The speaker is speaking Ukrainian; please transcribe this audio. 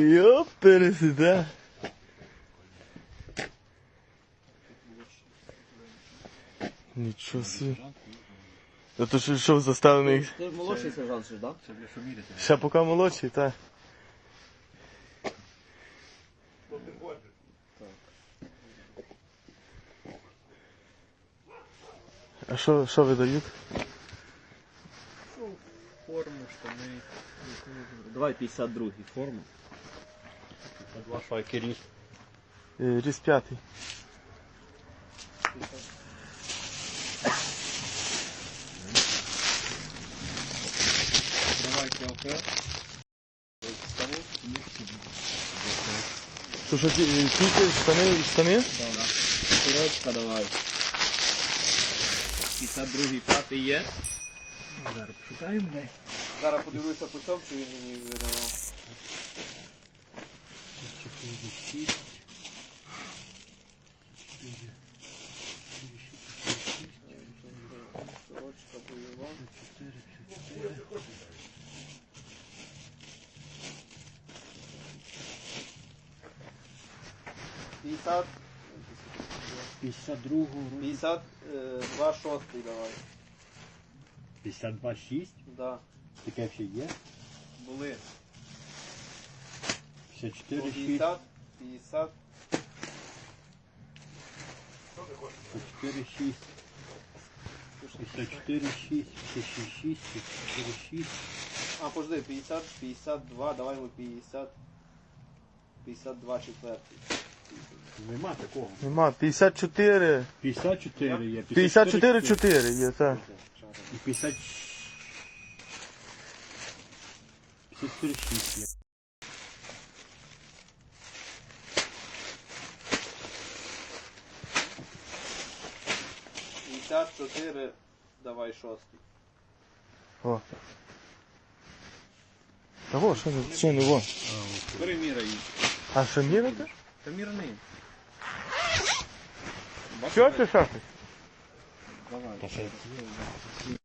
Йоп, пересиде. Нічого собі. А то що, що заставлений? Ти молодший сержант, ще, так? Ще поки молодший, так. А що, що видають? Форму, штани. Давай 52 форму. Два шайки ріс. Е, Різ п'ятий. Давай КЛП. Що, що, ті- тільки штани, штани? Сорочка давай. 52 п'ятий є. Зараз шукаємо де. Зараз подивлюся по цьому, чи він мені видавав. Сорочка бойова. П'ятдесят, 52 п'ятдесят, е, два шостий давай. 52 6. Да, Таке ще є. були. 54 6. 50, 50, 54 6. 54 6. 56 6. 54 6. А, подожди, 50, 52, давай ми 50, 52 четвертий. Нема такого. Нема, 54. 54 є. 54 4 є, так. І 50... 54 6 є. П'ятдесят чотири, давай шостий. О. Та во, що, не- що не во? Переміряй їх. А що мірити? Та мірний. Що ти, що Ти? Давай. Та ще